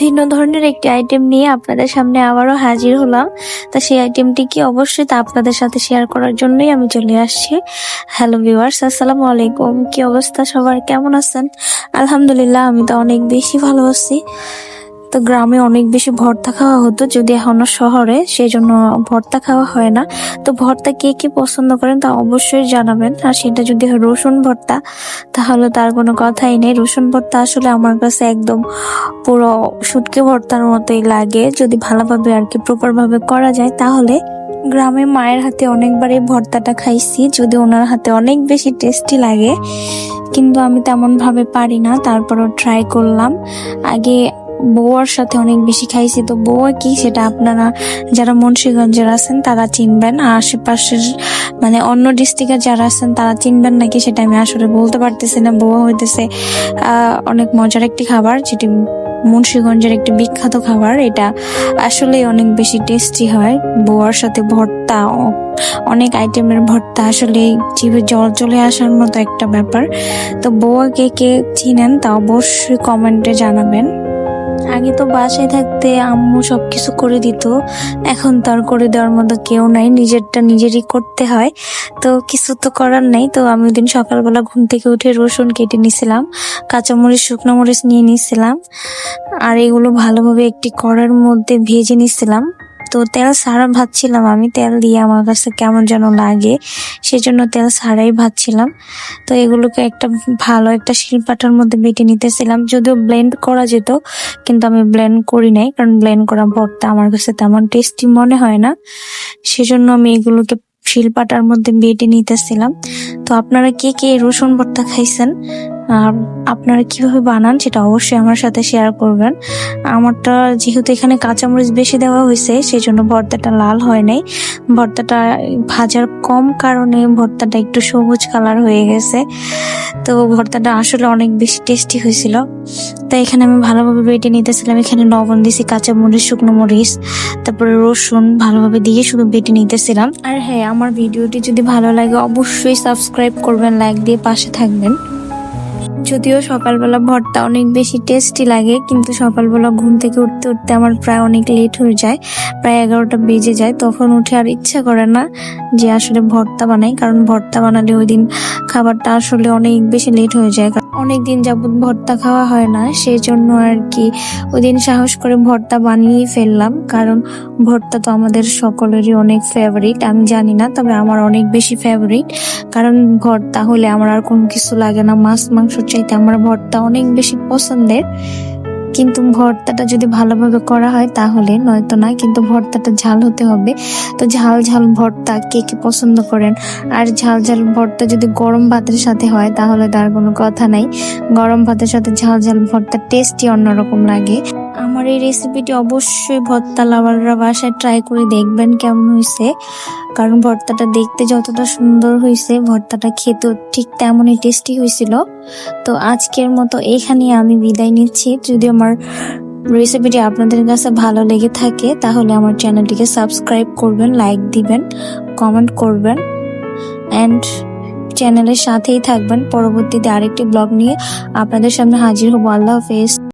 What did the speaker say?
ভিন্ন ধরনের একটি আইটেম নিয়ে আপনাদের সামনে আবারও হাজির হলাম। তা সেই আইটেমটি কি অবশ্যই তা আপনাদের সাথে শেয়ার করার জন্যই আমি চলে আসছি। হ্যালো ভিউয়ার্স আসসালামু আলাইকুম। কি অবস্থা সবার? কেমন আছেন? আলহামদুলিল্লাহ, আমি তো অনেক বেশি ভালো আছি। তো গ্রামে অনেক বেশি ভর্তা খাওয়া হতো যদি এখনও শহরে সেই জন্য ভর্তা খাওয়া হয় না। তো ভর্তা কে কে পছন্দ করেন তা অবশ্যই জানাবেন। আর সেটা যদি রসুন ভর্তা, তাহলে তার কোনো কথাই নেই। রসুন ভর্তা আসলে আমার কাছে একদম পুরো শুটকি ভর্তার মতোই লাগে। যদি ভালোভাবে আর কি প্রপার ভাবে করা যায়, তাহলে গ্রামে মায়ের হাতে অনেকবারই ভর্তাটা খাইছি। যদি ওনার হাতে অনেক বেশি টেস্টি লাগে, কিন্তু আমি তেমন ভাবে পারি না। তারপরও ট্রাই করলাম। আগে বউয়ার সাথে অনেক বেশি খাইছি, তো বউয়া কি সেটা আপনারা যারা মুন্সিগঞ্জের আছেন, তারা চিনবেন। আর আশেপাশের মানে অন্য ডিস্ট্রিক্টের যারা আছেন, তারা চিনবেন নাকি সেটা আমি আসলে বলতে পারতেছি না। বউয়া হইতেছে অনেক মজার একটি খাবার, যেটি মুন্সিগঞ্জের একটি বিখ্যাত খাবার। এটা আসলে অনেক বেশি টেস্টি হয়। বোয়ার সাথে ভর্তা অনেক আইটেমের ভর্তা আসলে জিভে জল চলে আসার মতো একটা ব্যাপার। তো বোয়া কে কে চিনেন তা অবশ্যই কমেন্টে জানাবেন। আগে তো বাসায় থাকতে আম্মু সবকিছু করে দিত। এখন তো আর করে দেওয়ার মতো কেউ নাই, নিজেরটা নিজেরই করতে হয়। তো কিছু তো করার নাই, তো আমি ওদিন সকালবেলা ঘুম থেকে উঠে রসুন কেটে নিছিলাম, কাঁচামরিচ, শুকনো মরিচ নিয়ে নিয়েছিলাম আর এগুলো ভালোভাবে একটি কড়ার মধ্যে ভেজে নিছিলাম। তো তেল ছাড়া ভাজছিলাম। আমি তেল দিয়ে আমার কাছে কেমন যেন লাগে, সেজন্য তেল ছাড়াই ভাজছিলাম। তো এগুলোকে একটা ভালো একটা শিলপাটার মধ্যে বেটে নিতেছিলাম। যদিও ব্লেন্ড করা যেত, কিন্তু আমি ব্লেন্ড করি নাই, কারণ ব্লেন্ড করা ভর্তা আমার কাছে তেমন টেস্টি মনে হয় না। সেজন্য আমি এগুলোকে শিলপাটার মধ্যে বেটে নিতেছিলাম। তো আপনারা কে কে রসুন ভর্তা খাইছেন আর আপনারা কীভাবে বানান সেটা অবশ্যই আমার সাথে শেয়ার করবেন। আমারটা যেহেতু এখানে কাঁচামরিচ বেশি দেওয়া হয়েছে সেই জন্য ভর্তাটা লাল হয় নাই। ভর্তাটা ভাজার কম কারণে ভর্তাটা একটু সবুজ কালার হয়ে গেছে। তো ভর্তাটা আসলে অনেক বেশি টেস্টি হয়েছিল। তাই এখানে আমি ভালোভাবে বেটে নিতেছিলাম। এখানে লবণ দিয়েছি, কাঁচা মরিচ, শুকনো মরিচ, তারপরে রসুন ভালোভাবে দিয়ে শুধু বেটে নিতেছিলাম। আর হ্যাঁ আমার ভিডিওটি যদি ভালো লাগে, অবশ্যই সাবস্ক্রাইব করবেন লাইক দিয়ে পাশে থাকবেন। যদিও সকালবেলা ভর্তা অনেক বেশি টেস্টি লাগে, কিন্তু সকালবেলা ঘুম থেকে উঠতে উঠতে আমার প্রায় অনেক লেট হয়ে যায়। প্রায় এগারোটা বেজে যায়, তখন উঠে আর ইচ্ছা করে না যে আসলে ভর্তা বানাই, কারণ ভর্তা বানালে ওই দিন খাবারটা আসলে অনেক বেশি লেট হয়ে যায়। অনেক দিন যাবত ভর্তা খাওয়া হয় না সেই জন্য আর কি ওই দিন সাহস করে ভর্তা বানিয়ে ফেললাম, কারণ ভর্তা তো আমাদের সকলেরই অনেক ফেভারিট আমি জানি না, তবে আমার অনেক বেশি ফেভারিট কারণ ভর্তা হলে আমার আর কোনো কিছু লাগে না, মাছ মাংস চাইতে আমার ভর্তা অনেক বেশি পছন্দের। কিন্তু ভর্তাটা যদি ভালোভাবে করা হয় তাহলে নয়তো নয় কিন্তু ভর্তাটা ঝাল হতে হবে। তো ঝাল ঝাল ভর্তা কে কে পছন্দ করেন? আর ঝাল ঝাল ভর্তা যদি গরম ভাতের সাথে হয় তাহলে তার কোনো কথা নাই। গরম ভাতের সাথে ঝাল ঝাল ভর্তা টেস্টই অন্যরকম লাগে। আমার এই রেসিপিটি অবশ্যই ভর্তা লাভাররা বাসায় ট্রাই করে দেখবেন কেমন হয়েছে। কারণ ভর্তাটা দেখতে যতটা সুন্দর হয়েছে, ভর্তাটা খেতেও ঠিক তেমনই টেস্টি হয়েছিল। তো আজকের মতো এখানে আমি বিদায় নিচ্ছি। যদি আমার রেসিপিটি আপনাদের কাছে ভালো লেগে থাকে, তাহলে আমার চ্যানেলটিকে সাবস্ক্রাইব করবেন লাইক দিবেন কমেন্ট করবেন অ্যান্ড চ্যানেলের সাথেই থাকবেন। পরবর্তীতে আরেকটি ব্লগ নিয়ে আপনাদের সামনে হাজির হব। আল্লাহ হাফেজ।